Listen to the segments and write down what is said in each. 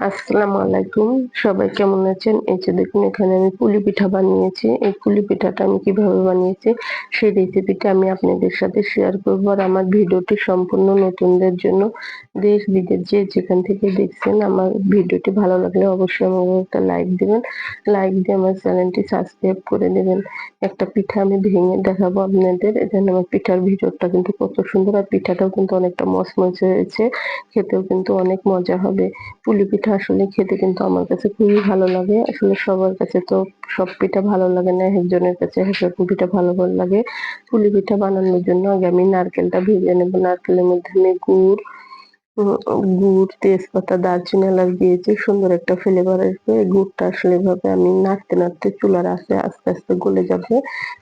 আসসালামু আলাইকুম। সবাই কেমন আছেন? এই যে দেখুন, এখানে আমি পুলি পিঠা বানিয়েছি। এই পুলি পিঠাটা আমি কীভাবে বানিয়েছি, সেই রেসিপিটা আমি আপনাদের সাথে শেয়ার করব আর আমার ভিডিওটি সম্পূর্ণ নতুনদের জন্য। দেশ বিদেশ যে যেখান থেকে দেখছেন, আমার ভিডিওটি ভালো লাগলে অবশ্যই আমাকে একটা লাইক দিবেন। লাইক দিয়ে আমার চ্যানেলটি সাবস্ক্রাইব করে দেবেন। একটা পিঠা আমি ভেঙে দেখাবো আপনাদের। এখানে আমার পিঠার ভিডিওটা কিন্তু কত সুন্দর আর পিঠাটাও কিন্তু অনেকটা মচমচে হয়েছে। খেতেও কিন্তু অনেক মজা হবে। পুলি পিঠা আসলে খেতে কিন্তু আমার কাছে খুবই ভালো লাগে। আসলে সবার কাছে তো সব পিঠা ভালো লাগে না, একজনের কাছে একরকম পিঠা ভালো ভালো লাগে। পুলি পিঠা বানানোর জন্য আগে আমি নারকেলটা ভেজে নেব। নারকেলের মধ্যে আমি গুড় গুড়, তেজপাতা, দারচিনি এলাচ দিয়েছি, সুন্দর একটা ফ্লেভার আসবে। গুড়টা আসলে এভাবে আমি নাড়তে নাড়তে চুলার আসে আস্তে আস্তে গলে যাবে।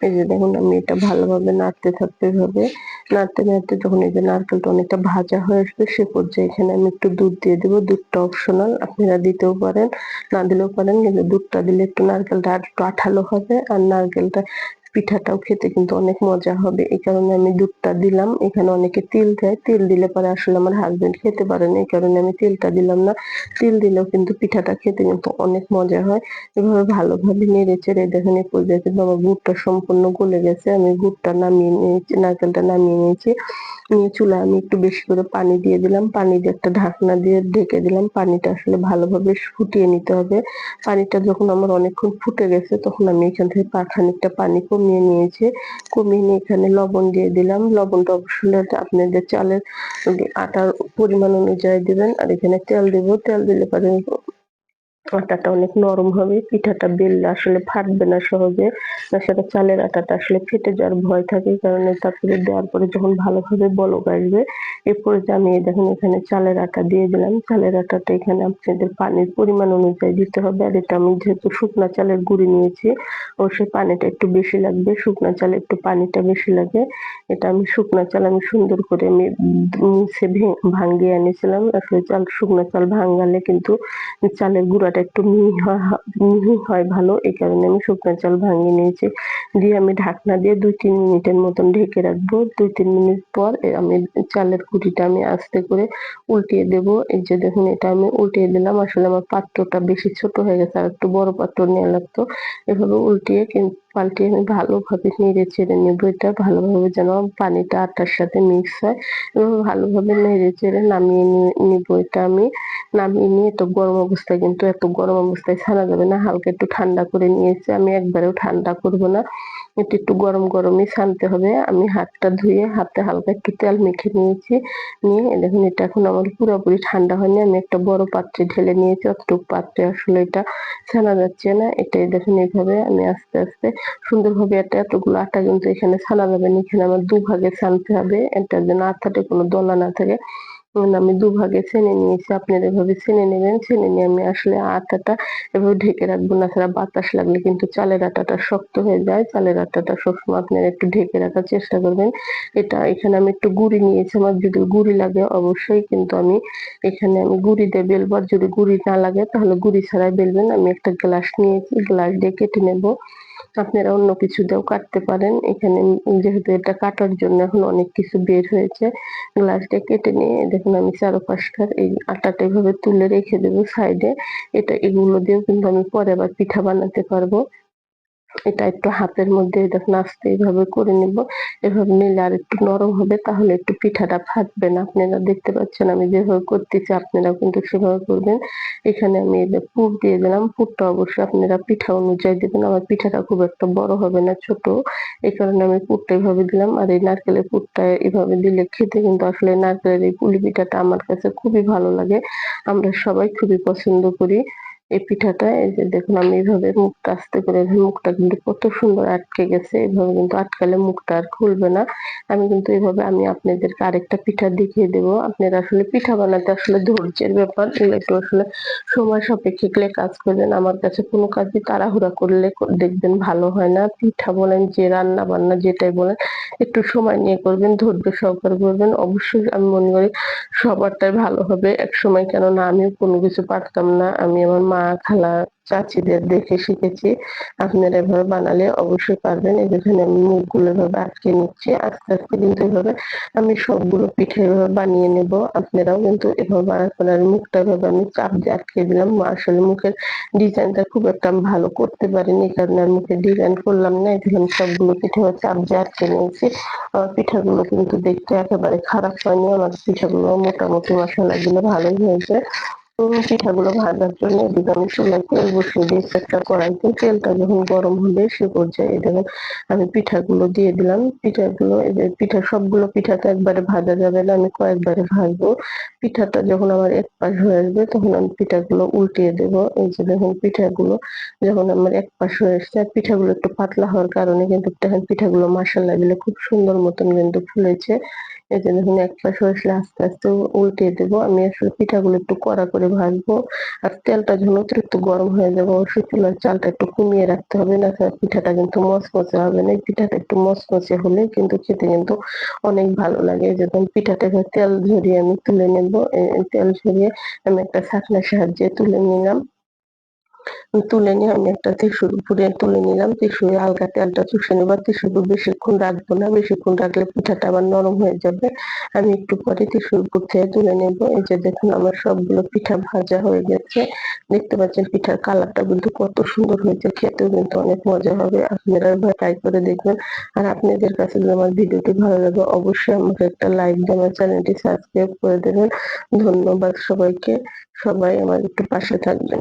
এই যে দেখুন, আমি এটা ভালোভাবে নাড়তে থাকতে এভাবে নাড়তে নাড়তে যখন এই যে নারকেলটা অনেকটা ভাজা হয়ে আসবে, সে পর্যায়ে এখানে আমি একটু দুধ দিয়ে দেবো। দুধটা অপশনাল আপনারা দিতেও পারেন, না দিলেও পারেন, কিন্তু দুধটা দিলে একটু নারকেলটা আর একটু আঠালো হবে। আর নারকেলটা পিঠাটাও খেতে কিন্তু অনেক মজা হবে। এই কারণে আমি দুধটা দিলাম। এখানে অনেকে তিল দেয়। তিল দিলে পরে আসলে আমার হাজবেন্ড খেতে পারে না। এই কারণে আমি তিলটা দিলাম না। তিল দিলেও কিন্তু পিঠাটা খেতে কিন্তু অনেক মজা হয়। এভাবে ভালোভাবে নেড়ে চেড়ে দেখেন এই পর্যায়ে কিন্তু আমার গুড়টা সম্পূর্ণ গলে গেছে। আমি গুড়টা নামিয়ে নিয়েছি, নারকেলটা নামিয়ে নিয়েছি। নিয়ে চুলা আমি একটু বেশি করে পানি দিয়ে দিলাম। পানি দিয়ে একটা ঢাকনা দিয়ে ঢেকে দিলাম। পানিটা আসলে ভালোভাবে ফুটিয়ে নিতে হবে। পানিটা যখন আমার অনেকক্ষণ ফুটে গেছে, তখন আমি এখান থেকে খানিকটা পানি কমিয়ে নিয়েছে। কমিয়ে নিয়ে এখানে লবণ দিয়ে দিলাম। লবণটা অবশ্যই আপনাদের চালের আটার পরিমাণ অনুযায়ী দিবেন। আর এখানে তেল দেব। তেল দিলে পরে আটাটা অনেক নরম হবে, পিঠাটা বেললে আসলে ফাটবে না সহজে। সেটা চালের আটাটা আসলে ফেটে যাওয়ার ভয় থাকে কারণে তারপরে দেওয়ার পরে যখন ভালোভাবে বলক আসবে, এরপরে আমি দেখুন এখানে চালের আটা দিয়ে দিলাম। চালের আটাটা এখানে আপনাদের পানির পরিমাণ অনুযায়ী দিতে হবে। আর এটা আমি যেহেতু শুকনা চালের গুঁড়ি নিয়েছি, অবশ্যই পানিটা একটু বেশি লাগবে, শুকনা চালে একটু পানিটা বেশি লাগে। এটা আমি শুকনা চাল আমি সুন্দর করে আমি মুছে ভাঙ্গিয়ে এনেছিলাম। আসলে চাল, শুকনা চাল ভাঙ্গালে কিন্তু চালের গুঁড়াটা একটু মিহি হয় মিহি হয় ভালো, এই কারণে আমি শুকনো চাল ভাঙিয়ে নিয়েছি। দিয়ে আমি ঢাকনা দিয়ে দুই তিন মিনিটের মতন ঢেকে রাখব। দুই তিন মিনিট পর আমি চালের কুটিটা আমি আস্তে করে উল্টিয়ে দেব। এই যে দেখুন, এটা আমি উল্টিয়ে দিলাম। আসলে আমার পাত্রটা বেশি ছোট হয়ে গেছে, আর একটু বড় পাত্র নেওয়া লাগতো। এভাবে উল্টিয়ে কিন্তু পাল্টিয়ে আমি ভালোভাবে নেড়ে চেড়ে নেব। এটা ভালোভাবে যেন পানিটা আটার সাথে মিক্স হয় এবং ভালোভাবে নেড়ে চেড়ে নামিয়ে নিব। এটা আমি নামিয়ে নিয়ে এত গরম অবস্থায় কিন্তু এত গরম অবস্থায় ছানা যাবে না, হালকা একটু ঠান্ডা করে নিয়েছি। আমি একবারেও ঠান্ডা করব না। একটু একটু গরম, গরমই ছানতে হবে। আমি হাতটা ধুয়ে হাতে হালকা একটু তেল মেখে নিয়েছি। নিয়ে দেখুন, এটা এখন আমার পুরোপুরি ঠান্ডা হয়নি। আমি একটা বড় পাত্রে ঢেলে নিয়েছি। অতটুকু পাত্রে আসলে এটা ছানা যাচ্ছে না। এটাই দেখুন এইভাবে আমি আস্তে আস্তে সুন্দরভাবে এটা এতগুলো আটা কিন্তু এখানে ছানা যাবে না। এখানে আমার দুভাগে ছানতে হবে। এটার যেন আঠাতে কোনো দলা না থাকে। আমি দুভাগে ছেনে নিয়েছি। আপনারা এভাবে ছেনে নেবেন, ছেনে নিয়ে আমি আসলে আটাটা এভাবে ঢেকে রাখব না। ছাড়া বাতাস লাগলে কিন্তু চালের আটাটা শক্ত হয়ে যায়। চালের আটাটা সবসময় আপনারা একটু ঢেকে রাখার চেষ্টা করবেন। এটা এখানে আমি একটু গুড়ি নিয়েছি। আমার যদি গুড়ি লাগে অবশ্যই কিন্তু আমি এখানে আমি গুড়ি দিয়ে বেলবো। আর যদি গুড়ি না লাগে তাহলে গুড়ি ছাড়াই বেলবেন। আমি একটা গ্লাস নিয়েছি। গ্লাস দিয়ে কেটে নেব। আপনারা অন্য কিছু দিয়েও কাটতে পারেন। এখানে যেহেতু এটা কাটার জন্য এখন অনেক কিছু বের হয়েছে, গ্লাসটা কেটে নিয়ে দেখুন আমি চারোপাশটার এই আটাটা এভাবে তুলে রেখে দেবো সাইডে। এটা এগুলো দিয়েও কিন্তু আমি পরে আবার পিঠা বানাতে পারব। এটা একটু হাতের মধ্যে দেখুন, আস্তে এইভাবে করে নিব। এভাবে নিলে আর একটু নরম হবে, তাহলে একটু পিঠাটা ফাটবে না। আপনারা দেখতে পাচ্ছেন আমি যেভাবে করতেছি আপনারা কিন্তু সেভাবে করবেন। এখানে আমি পুর দিয়ে দিলাম। পুরটা অবশ্যই আপনারা পিঠা অনুযায়ী দেবেন। আমার পিঠাটা খুব একটা বড় হবে না, ছোট। এই কারণে আমি পুরটা এভাবে দিলাম। আর এই নারকেলের পুরটা এভাবে দিলে খেতে কিন্তু আসলে নারকেলের এই পুলি পিঠাটা আমার কাছে খুবই ভালো লাগে। আমরা সবাই খুবই পছন্দ করি। এই পিঠাটা, এই যে দেখুন আমি এইভাবে মুখটা আস্তে করে মুখটা কিন্তু কত সুন্দর আটকে গেছে এইভাবে কিন্তু আটকালে মুখটা আর খুলবে না। আমি কিন্তু এইভাবে আমি আপনাদেরকে আরেকটা পিঠা দেখিয়ে দেব। আপনারা আসলে পিঠা বানাতে আসলে ধৈর্যের ব্যাপার, এগুলো একটু আসলে সময় সাপেক্ষে গেলে কাজ করবেন। আমার কাছে কোনো কাজই তাড়াহুড়া করলে দেখবেন ভালো হয় না। পিঠা বলেন, যে রান্না বান্না যেটাই বলেন, একটু সময় নিয়ে করবেন, ধৈর্য সহকারে করবেন। অবশ্যই আমি মনে করি সবারটাই ভালো হবে। এক সময় কেননা আমিও কোনো কিছু পারতাম না। আমি আমার মা খালা চাচিদের দেখে শিখেছি। আপনারা এভাবে বানালে অবশ্যই পারবেন। এই যেখানে আমি মুখগুলো এভাবে আটকে নিচ্ছি, আস্তে আস্তে কিন্তু এভাবে আমি সবগুলো পিঠে এভাবে বানিয়ে নেব। আপনারাও কিন্তু এভাবে বানাতে পারেন মুখটা এভাবে আমি চাপ দিয়ে আটকে দিলাম। আসলে মুখের ডিজাইনটা খুব একটা ভালো করতে পারিনি কারণে আর মুখের ডিজাইন করলাম না। এখানে সবগুলো পিঠে চাপ দিয়ে আটকে নিয়েছি। পিঠাগুলো কিন্তু দেখতে একেবারে খারাপ হয়নি। আমার পিঠাগুলো মোটামুটি মশলা মশলাগুলো ভালোই হয়েছে। পিঠাগুলো ভাজার জন্য এদিকে আমি চুলায় তেল বসিয়ে দিয়েছি একটা কড়াইতে তেলটা যখন গরম হবে সে পর্যায়ে দেখুন আমি পিঠাগুলো দিয়ে দিলাম। পিঠাগুলো পিঠা সবগুলো পিঠা তো একবারে ভাজা যাবে না, আমি কয়েকবারে ভাজবো। পিঠাটা যখন আমার এক পাশ হয়ে আসবে তখন আমি পিঠাগুলো উল্টিয়ে দেবো। এই যে দেখুন পিঠাগুলো যখন আমার এক পাশ হয়ে আসছে, আর পিঠাগুলো একটু পাতলা হওয়ার কারণে কিন্তু দেখেন পিঠাগুলো মশলা দিলে খুব সুন্দর মতন কিন্তু ফুলেছে। এই যে দেখুন, এক পাশ হয়ে আস্তে আস্তে উল্টে দেবো। আমি আসলে পিঠাগুলো একটু কড়া করে ভাজবো। আর তেলটা যখন অতিরিক্ত গরম হয়ে যাবে, অবশ্যই চুলার চালটা একটু কমিয়ে রাখতে হবে, না পিঠাটা কিন্তু মচমচে হবে না। পিঠাটা একটু মচমচে হলে কিন্তু খেতে কিন্তু অনেক ভালো লাগে। যখন পিঠাটা তেল ঝরিয়ে আমি তুলে নেব। তেল ঝরিয়ে আমি একটা ছাকনার সাহায্যে তুলে নিলাম। তুলে নিয়ে আমি একটা টিস্যুর উপরে তুলে নিলাম। টিস্যুয়ে হালকা তেলটা চুষে নেব। টিস্যুর বেশিক্ষণ রাখব না। বেশিক্ষণ রাখলে পিঠাটা আবার নরম হয়ে যাবে। আমি একটু পরে টিস্যুর উপর থেকে তুলে নেব। এই যে দেখুন আমার সবগুলো পিঠা ভাজা হয়ে গেছে। দেখতে পাচ্ছেন পিঠার কালারটা কিন্তু কত সুন্দর হয়েছে। খেতেও কিন্তু অনেক মজা হবে। আপনারা ট্রাই করে দেখবেন। আর আপনাদের কাছে যদি আমার ভিডিওটি ভালো লাগে, অবশ্যই আমাকে একটা লাইক দিয়ে আমার চ্যানেলটি সাবস্ক্রাইব করে দেবেন। ধন্যবাদ সবাইকে। সবাই আমার একটু পাশে থাকবেন।